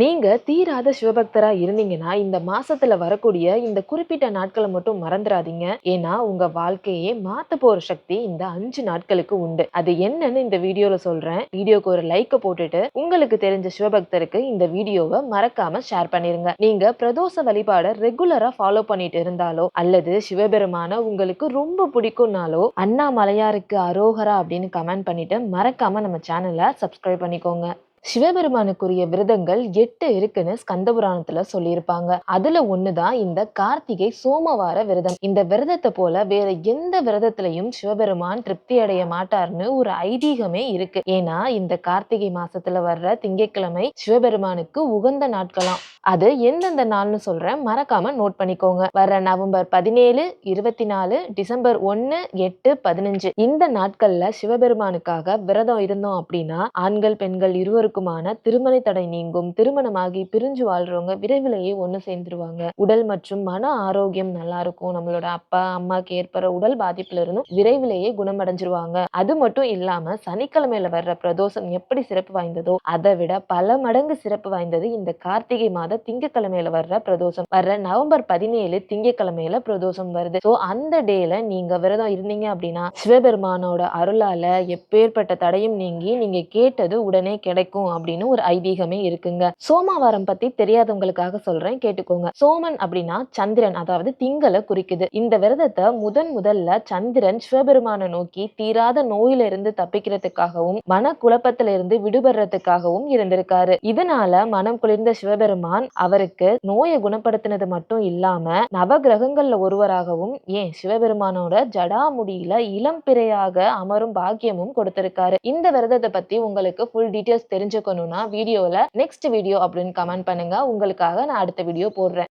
நீங்கள் தீராத சிவபக்தராக இருந்தீங்கன்னா இந்த மாதத்தில் வரக்கூடிய இந்த குறிப்பிட்ட நாட்களை மட்டும் மறந்துடாதீங்க ஏன்னா உங்கள் வாழ்க்கையே மாற்ற போகிற சக்தி இந்த அஞ்சு நாட்களுக்கு உண்டு. அது என்னன்னு இந்த வீடியோவில் சொல்கிறேன் வீடியோக்கு ஒரு லைக்கை போட்டுட்டு உங்களுக்கு தெரிஞ்ச சிவபக்தருக்கு இந்த வீடியோவை மறக்காம ஷேர் பண்ணிருங்க. நீங்க பிரதோஷ வழிபாடை ரெகுலரா ஃபாலோ பண்ணிட்டு இருந்தாலோ அல்லது சிவபெருமான உங்களுக்கு ரொம்ப பிடிக்கும்னாலோ அண்ணாமலையாருக்கு அரோகரா அப்படின்னு கமெண்ட் பண்ணிட்டு மறக்காம நம்ம சேனலை சப்ஸ்கிரைப் பண்ணிக்கோங்க. சிவபெருமானுக்குரிய விரதங்கள் எட்டு இருக்குன்னு ஸ்கந்த புராணத்துல சொல்லியிருப்பாங்க. அதுல ஒண்ணுதான் இந்த கார்த்திகை சோமவார விரதம். இந்த விரதத்தை போல வேற எந்த விரதத்திலையும் சிவபெருமான் திருப்தி அடைய மாட்டார்னு ஒரு ஐதீகமே இருக்கு. ஏன்னா இந்த கார்த்திகை மாசத்துல வர்ற திங்கட்கிழமை சிவபெருமானுக்கு உகந்த நாட்களாம். அது எந்தெந்த நாள்னு சொல்றேன். மறக்காம நோட் பண்ணிக்கோங்க. வர்ற நவம்பர் பதினேழு இருபத்தி நாலு டிசம்பர் ஒன்னு எட்டு பதினஞ்சு. இந்த நாட்கள்ல சிவபெருமானுக்காக விரதம் இருந்தோம் அப்படின்னா ஆண்கள் பெண்கள் இருவருக்குமான திருமண தடை நீங்கும். திருமணமாகி பிரிஞ்சு வாழ்றவங்க விரைவிலேயே ஒன்று சேர்ந்துருவாங்க. உடல் மற்றும் மன ஆரோக்கியம் நல்லா இருக்கும். நம்மளோட அப்பா அம்மாக்கு ஏற்படுற உடல் பாதிப்புல இருந்தும் விரைவிலேயே குணமடைஞ்சிருவாங்க. அது மட்டும் இல்லாம சனிக்கிழமையில வர்ற பிரதோஷம் எப்படி சிறப்பு வாய்ந்ததோ அதை விட பல மடங்கு சிறப்பு வாய்ந்தது இந்த கார்த்திகை மாதம். மாத திங்கக்கிழமையில வர்ற பிரதோஷம். வர்ற நவம்பர் பதினேழு திங்கக்கிழமையில பிரதோஷம் வருது. ஸோ அந்த டேல நீங்க விரதம் இருந்தீங்க அப்படின்னா சிவபெருமானோட அருளால எப்பேற்பட்ட தடையும் நீங்கி நீங்க கேட்டது உடனே கிடைக்கும் அப்படின்னு ஒரு ஐதீகமே இருக்குங்க. சோமாவாரம் பத்தி தெரியாதவங்களுக்காக சொல்றேன் கேட்டுக்கோங்க. சோமன் அப்படின்னா சந்திரன் அதாவது திங்களை குறிக்குது. இந்த விரதத்தை முதன் முதல்ல சந்திரன் சிவபெருமானை நோக்கி தீராத நோயில இருந்து தப்பிக்கிறதுக்காகவும் மன குழப்பத்திலிருந்து விடுபடுறதுக்காகவும் இருந்திருக்காரு. இதனால மனம் குளிர்ந்த சிவபெருமான் அவருக்கு நோயை குணப்படுத்தினது மட்டும் இல்லாம நவ கிரகங்கள்ல ஒருவராகவும் ஏன் சிவபெருமானோட ஜடாமுடியில இளம் பிறையாக அமரும் பாக்கியமும் கொடுத்திருக்காரு. இந்த விரதத்தை பத்தி உங்களுக்கு ஃபுல் டீடைல்ஸ் தெரிஞ்சுக்கணும்னா வீடியோல நெக்ஸ்ட் வீடியோ அப்படின்னு கமெண்ட் பண்ணுங்க. உங்களுக்காக நான் அடுத்த வீடியோ போடுறேன்.